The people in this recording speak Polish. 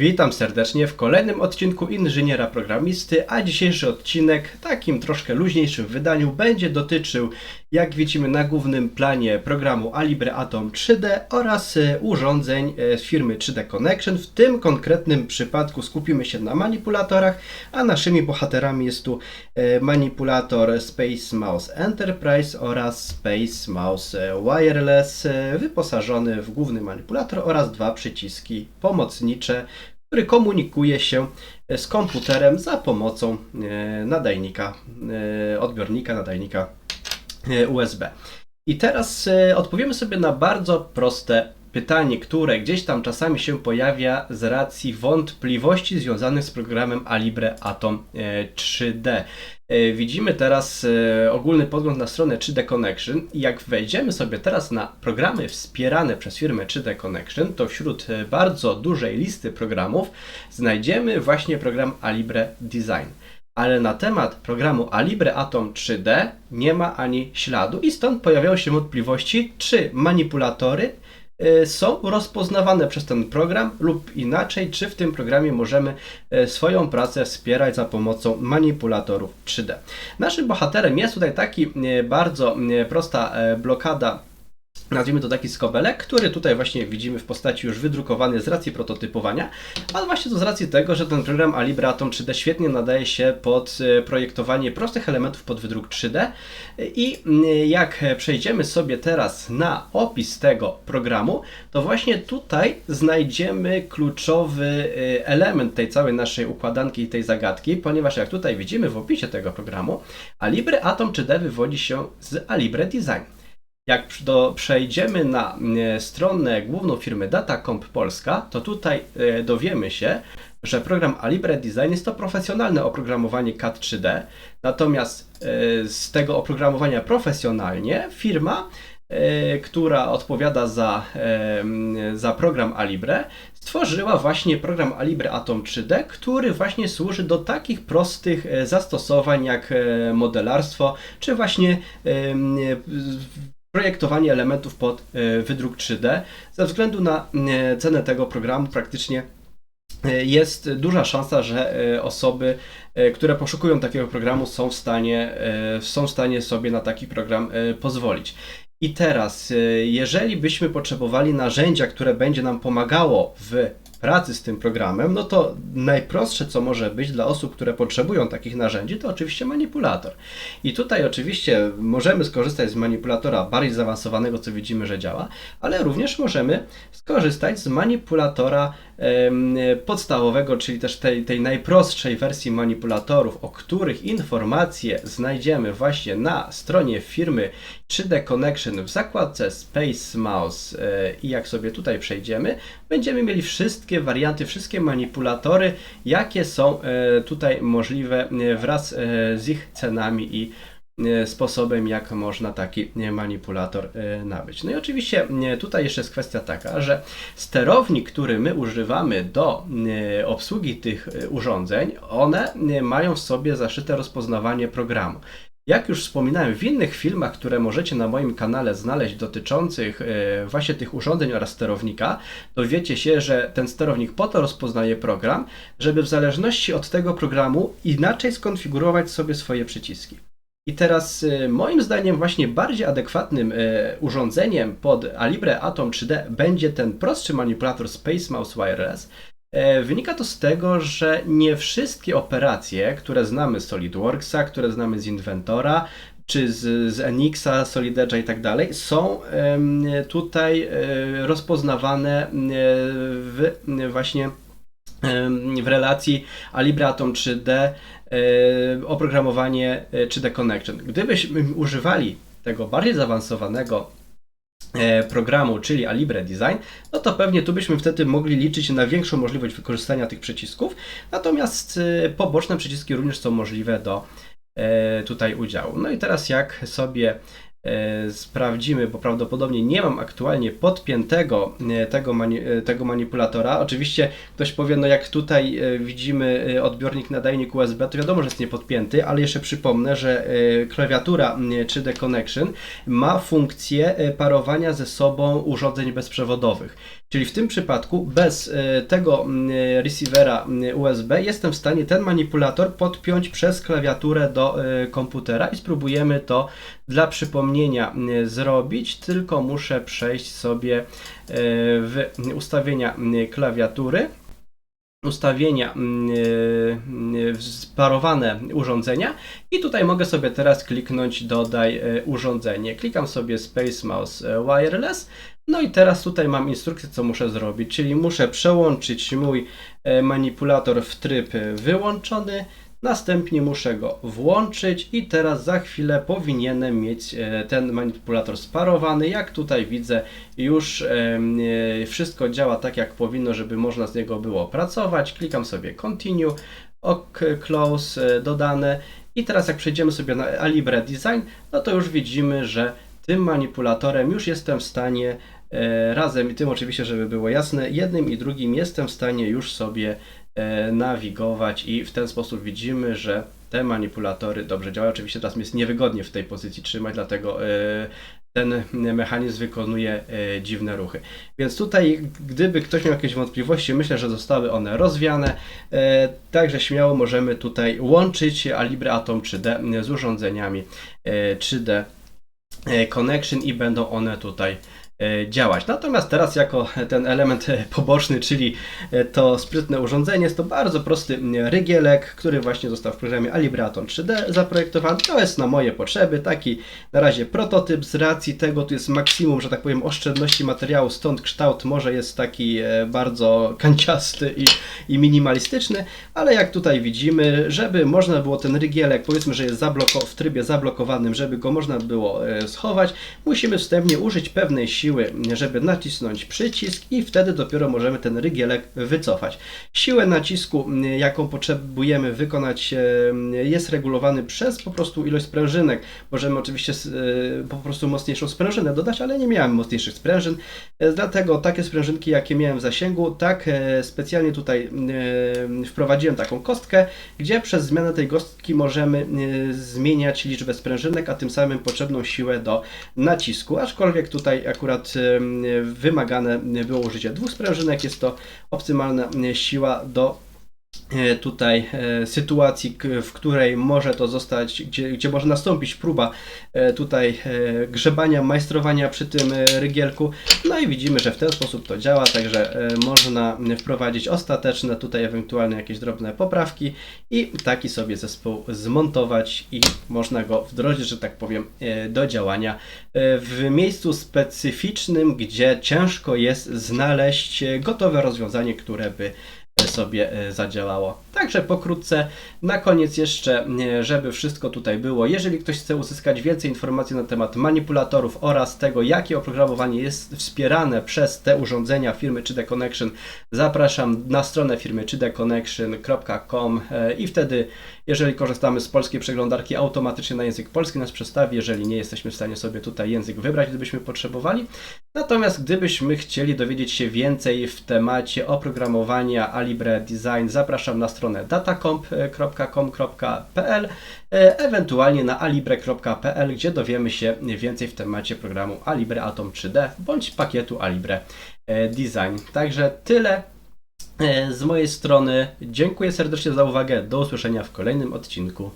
Witam serdecznie w kolejnym odcinku Inżyniera Programisty, a dzisiejszy odcinek, takim troszkę luźniejszym wydaniu, będzie dotyczył, jak widzimy na głównym planie, programu Alibre Atom 3D oraz e, urządzeń e, firmy 3D Connection. W tym konkretnym przypadku skupimy się na manipulatorach, a naszymi bohaterami jest tu e, manipulator Space Mouse Enterprise oraz Space Mouse Wireless, wyposażony w główny manipulator oraz dwa przyciski pomocnicze, który komunikuje się e, z komputerem za pomocą e, nadajnika, e, odbiornika nadajnika USB. I teraz odpowiemy sobie na bardzo proste pytanie, które gdzieś tam czasami się pojawia z racji wątpliwości związanych z programem Alibre Atom e, 3D. E, Widzimy teraz e, ogólny podgląd na stronę 3D Connection jak wejdziemy sobie teraz na programy wspierane przez firmę 3D Connection, to wśród e, bardzo dużej listy programów znajdziemy właśnie program Alibre Design. Ale na temat programu Alibre Atom 3D nie ma ani śladu i stąd pojawiają się wątpliwości, czy manipulatory są rozpoznawane przez ten program lub inaczej, czy w tym programie możemy y, swoją pracę wspierać za pomocą manipulatorów 3D. Naszym bohaterem jest tutaj taki y, bardzo prosta blokada nazwijmy to taki skobelek, który tutaj właśnie widzimy w postaci już wydrukowany z racji prototypowania, ale właśnie to z racji tego, że ten program Alibre Atom 3D świetnie nadaje się pod e, projektowanie prostych elementów pod wydruk 3D i mm, jak przejdziemy sobie teraz na opis tego programu, to właśnie tutaj znajdziemy kluczowy e, element tej całej naszej układanki i tej zagadki, ponieważ jak tutaj widzimy w opisie tego programu, Alibre Atom 3D wywodzi się z Alibre Design. Jak do, przejdziemy na e, stronę główną firmy Datacomp Polska, to tutaj e, dowiemy się, że program Alibre Design jest to profesjonalne oprogramowanie CAD 3D, natomiast e, z tego oprogramowania profesjonalnie firma, która odpowiada za, za program Alibre, stworzyła właśnie program Alibre Atom 3D, który właśnie służy do takich prostych zastosowań jak modelarstwo, czy właśnie projektowanie elementów pod e, wydruk 3D. Ze względu na e, cenę tego programu praktycznie e, jest duża szansa, że osoby, które poszukują takiego programu są w stanie, są w stanie sobie na taki program pozwolić. I teraz, jeżeli byśmy potrzebowali narzędzia, które będzie nam pomagało w pracy z tym programem, no to najprostsze, co może być dla osób, które potrzebują takich narzędzi, to oczywiście manipulator. I tutaj oczywiście możemy skorzystać z manipulatora bardziej zaawansowanego, co widzimy, że działa, ale również możemy skorzystać z manipulatora podstawowego, czyli też tej, tej najprostszej wersji manipulatorów, o których informacje znajdziemy właśnie na stronie firmy 3D Connection w zakładce Space Mouse e, i jak sobie tutaj przejdziemy, będziemy mieli wszystkie warianty, wszystkie manipulatory, jakie są e, tutaj możliwe e, wraz e, z ich cenami i sposobem, jak można taki manipulator nabyć. No i oczywiście tutaj jeszcze jest kwestia taka, że sterownik, który my używamy do obsługi tych urządzeń, one mają w sobie zaszyte rozpoznawanie programu. Jak już wspominałem w innych filmach, które możecie na moim kanale znaleźć dotyczących e, właśnie tych urządzeń oraz sterownika, dowiecie się, że ten sterownik po to rozpoznaje program, żeby w zależności od tego programu inaczej skonfigurować sobie swoje przyciski. I teraz e, moim zdaniem właśnie bardziej adekwatnym e, urządzeniem pod Alibre Atom 3D będzie ten prostszy manipulator Space Mouse Wireless. E, Wynika to z tego, że nie wszystkie operacje, które znamy z SolidWorksa, które znamy z Inventora, czy z, z Enixa, Solid Edge'a i tak dalej, są tutaj e, rozpoznawane e, w właśnie w relacji Alibre Atom 3D e, oprogramowanie e, 3D Connection. Gdybyśmy używali tego bardziej zaawansowanego programu, czyli Alibre Design, no to pewnie tu byśmy wtedy mogli liczyć na większą możliwość wykorzystania tych przycisków, natomiast e, poboczne przyciski również są możliwe do e, tutaj udziału. No i teraz jak sobie e, sprawdzimy, bo prawdopodobnie nie mam aktualnie podpiętego e, tego, mani e, tego manipulatora. Oczywiście ktoś powie, no jak tutaj e, widzimy e, odbiornik nadajnik USB, to wiadomo, że jest niepodpięty, ale jeszcze przypomnę, że e, klawiatura m, 3D Connection ma funkcję e, parowania ze sobą urządzeń bezprzewodowych. Czyli w tym przypadku bez e, tego mm, receivera USB jestem w stanie ten manipulator podpiąć przez klawiaturę do e, komputera i spróbujemy to dla przypomnienia zrobić, tylko muszę przejść sobie e, w ustawienia klawiatury ustawienia mm, e, sparowane urządzenia i tutaj mogę sobie teraz kliknąć dodaj e, urządzenie. Klikam sobie Space Mouse Wireless. No i teraz tutaj mam instrukcję, co muszę zrobić, czyli muszę przełączyć mój manipulator w tryb wyłączony, następnie muszę go włączyć i teraz za chwilę powinienem mieć e, ten manipulator sparowany. Jak tutaj widzę, już e, wszystko działa tak, jak powinno, żeby można z niego było pracować. Klikam sobie Continue, OK, Close, e, dodane i teraz jak przejdziemy sobie na Alibre Design, no to już widzimy, że tym manipulatorem już jestem w stanie razem i tym oczywiście, żeby było jasne, jednym i drugim jestem w stanie już sobie nawigować i w ten sposób widzimy, że te manipulatory dobrze działają. Oczywiście teraz mi jest niewygodnie w tej pozycji trzymać, dlatego e, ten mechanizm wykonuje e, dziwne ruchy. Więc tutaj, gdyby ktoś miał jakieś wątpliwości, myślę, że zostały one rozwiane. E, Także śmiało możemy tutaj łączyć Alibre Atom 3D z urządzeniami e, 3D e, Connection i będą one tutaj e, działać. Natomiast teraz jako ten element e, poboczny, czyli e, to sprytne urządzenie, jest to bardzo prosty rygielek, który właśnie został w programie Alibraton 3D zaprojektowany. To jest na moje potrzeby taki na razie prototyp z racji tego tu jest maksimum, że tak powiem, oszczędności materiału, stąd kształt może jest taki e, bardzo kanciasty i, i minimalistyczny, ale jak tutaj widzimy, żeby można było ten rygielek, powiedzmy, że jest w trybie zablokowanym, żeby go można było e, schować, musimy wstępnie użyć pewnej siły, żeby nacisnąć przycisk i wtedy dopiero możemy ten rygielek wycofać. Siłę nacisku, m, jaką potrzebujemy wykonać, e, jest regulowany przez po prostu ilość sprężynek. Możemy oczywiście e, po prostu mocniejszą sprężynę dodać, ale nie miałem mocniejszych sprężyn, e, dlatego takie sprężynki, jakie miałem w zasięgu, tak specjalnie tutaj wprowadziłem taką kostkę, gdzie przez zmianę tej kostki możemy zmieniać liczbę sprężynek, a tym samym potrzebną siłę do nacisku. Aczkolwiek tutaj akurat e, wymagane było użycie dwóch sprężynek, jest to optymalna siła do tutaj e, sytuacji, w której może to zostać, gdzie, gdzie może nastąpić próba e, tutaj e, grzebania, majstrowania przy tym e, rygielku. No i widzimy, że w ten sposób to działa, także e, można wprowadzić ostateczne tutaj ewentualne jakieś drobne poprawki i taki sobie zespół zmontować i można go wdrożyć, że tak powiem, e, do działania e, w miejscu specyficznym, gdzie ciężko jest znaleźć e, gotowe rozwiązanie, które by sobie e, zadziałało. Także pokrótce, na koniec jeszcze, e, żeby wszystko tutaj było, jeżeli ktoś chce uzyskać więcej informacji na temat manipulatorów oraz tego, jakie oprogramowanie jest wspierane przez te urządzenia firmy 3D Connection, zapraszam na stronę firmy 3dconnection.com e, i wtedy, jeżeli korzystamy z polskiej przeglądarki, automatycznie na język polski nas przestawi, jeżeli nie jesteśmy w stanie sobie tutaj język wybrać, gdybyśmy potrzebowali. Natomiast gdybyśmy chcieli dowiedzieć się więcej w temacie oprogramowania Alibre Design, zapraszam na stronę datacomp.com.pl, e, ewentualnie na alibre.pl, gdzie dowiemy się więcej w temacie programu Alibre Atom 3D bądź pakietu Alibre e, Design. Także tyle e, z mojej strony. Dziękuję serdecznie za uwagę. Do usłyszenia w kolejnym odcinku.